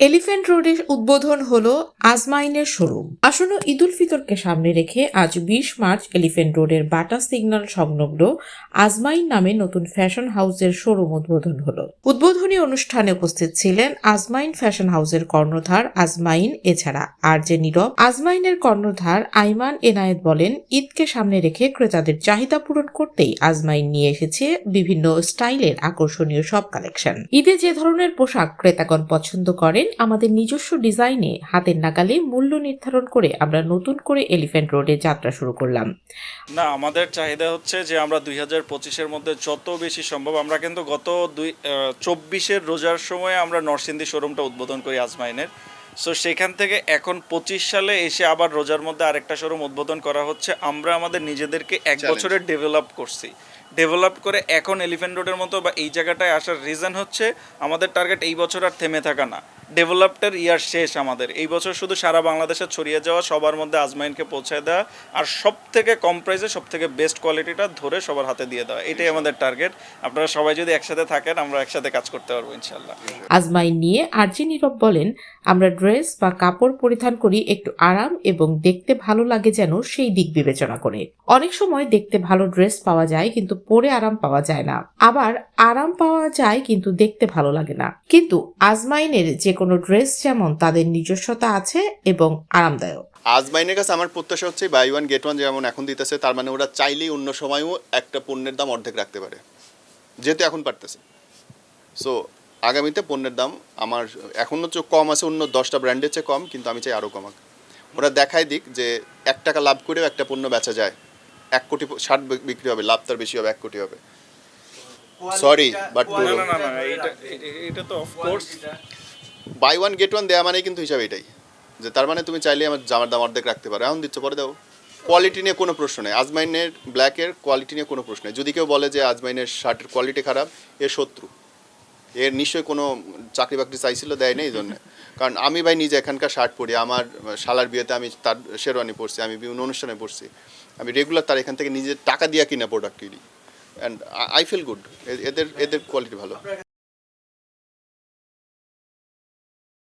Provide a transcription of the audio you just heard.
Elephant রোডে উদ্বোধন হলো আজমাইনের শোরুম। আসন্ন ঈদুল ফিতরকে সামনে রেখে আজ বিশ মার্চ এলিফ্যান্ট রোডের বাটা সিগন্যাল সংলগ্ন আজমাইন নামে নতুন ফ্যাশন হাউসের শোরুম উদ্বোধন হলো। উদ্বোধনী অনুষ্ঠানে উপস্থিত ছিলেন আজমাইন ফ্যাশন হাউসের কর্ণধার আজমাইন এছাড়া আর যে নীরব। আজমাইনের কর্ণধার আইমান এনায়েত বলেন, ঈদকে সামনে রেখে ক্রেতাদের চাহিদা পূরণ করতেই আজমাইন নিয়ে এসেছে বিভিন্ন স্টাইলের আকর্ষণীয় সব কালেকশন। ঈদে যে ধরনের পোশাক ক্রেতাগণ পছন্দ করেন আমাদের নিজস্ব ডিজাইনে হাতের নাগালে মূল্য নির্ধারণ করে আমরা নতুন করে এলিফ্যান্ট রোডে যাত্রা শুরু করলাম। না আমাদের চাহিদা হচ্ছে যে আমরা দুই হাজার পঁচিশের মধ্যে যত বেশি সম্ভব আমরা কিন্তু গত দুই চব্বিশের রোজার সময় আমরা নরসিংদী শোরুমটা উদ্বোধন করি আজমাইনের। সো সেখান থেকে এখন পঁচিশ সালে এসে আবার রোজার মধ্যে আরেকটা শোরুম উদ্বোধন করা হচ্ছে। আমরা আমাদের নিজেদেরকে এক. বছরের ডেভেলপ করছি। ডেভেলপ করে এখন এলিফ্যান্ট রোডের মতো বা এই জায়গাটায় আসার রিজন হচ্ছে আমাদের টার্গেট এই বছর আর থেমে থাকা না। ডেভেলপটার ইয়ার শেষ আমাদের। এই বছর শুধু সারা বাংলাদেশে ছড়িয়ে যাওয়া, সবার মধ্যে আজমাইনকে পৌঁছে দেওয়া আর সব থেকে কম প্রাইসে সব থেকে বেস্ট কোয়ালিটিটা ধরে সবার হাতে দিয়ে দেওয়া। এটাই আমাদের টার্গেট আপনারা সবাই যদি একসাথে থাকেন, আমরা একসাথে কাজ করতে পারব ইনশাল্লাহ আজমাইন নিয়ে আরজি নীরব বলেন, আমরা ড্রেস বা কাপড় পরিধান করি একটু আরাম এবং দেখতে ভালো লাগে যেন সেই দিক বিবেচনা করে। অনেক সময় দেখতে ভালো ড্রেস পাওয়া যায় কিন্তু পরে আরাম পাওয়া যায় না। আবার আরাম পাওয়া যায় কিন্তু দেখতে ভালো লাগে না। কিন্তু আজমাইনের যে কোনো ড্রেস যেমন তাদের নিজস্বতা আছে এবং আরামদায়ক। আজমাইনের কাছে আমার প্রত্যাশা হচ্ছে বাই ওয়ান গেট ওয়ান যেমন এখন দিতেছে তার মানে ওরা চাইলেই অন্য সময়ও একটা পণ্যের দাম অর্ধেক রাখতে পারে। যেহেতু এখন পারতেছে সো আগামীতে পণ্যের দাম আমার এখন হচ্ছে কম আছে অন্য দশটা ব্র্যান্ডের চেয়ে কম কিন্তু আমি চাই আরও কমাক। ওরা দেখায় দিক যে এক টাকা লাভ করেও একটা পণ্য বেচা যায়। এক কোটি ষাট বিক্রি হবে লাভ তার বেশি হবে এক কোটি হবে। সরি বাট না না না এটা এটা তো of course buy one get one দেওয়া মানে কিন্তু হিসাবে এটাই। যে তার মানে তুমি চাইলে আমার জামার দাম অর্ধেক রাখতে পারো। এখন দিচ্ছ, পরে দাও। কোয়ালিটি নিয়ে কোনো প্রশ্ন নেই। আজমাইনের ব্ল্যাকের কোয়ালিটি নিয়ে কোনো প্রশ্ন নেই। যদি কেউ বলে যে আজমাইনের শার্টের কোয়ালিটি খারাপ এর শত্রু। এর নিশ্চয়ই কোনো চাকরি বাকরি চাইছিল, দেয় না এই জন্য। কারণ আমি ভাই নিজে এখানকার শার্ট পরি। আমার শালার বিয়েতে আমি তার শেরওয়ানি পরছি, আমি বিভিন্ন অনুষ্ঠানে পরছি। আমি রেগুলার তার এখান থেকে নিজের টাকা দিয়ে কিনা প্রোডাক্ট কিনি। অ্যান্ড আই ফিল গুড এদের এদের কোয়ালিটি ভালো।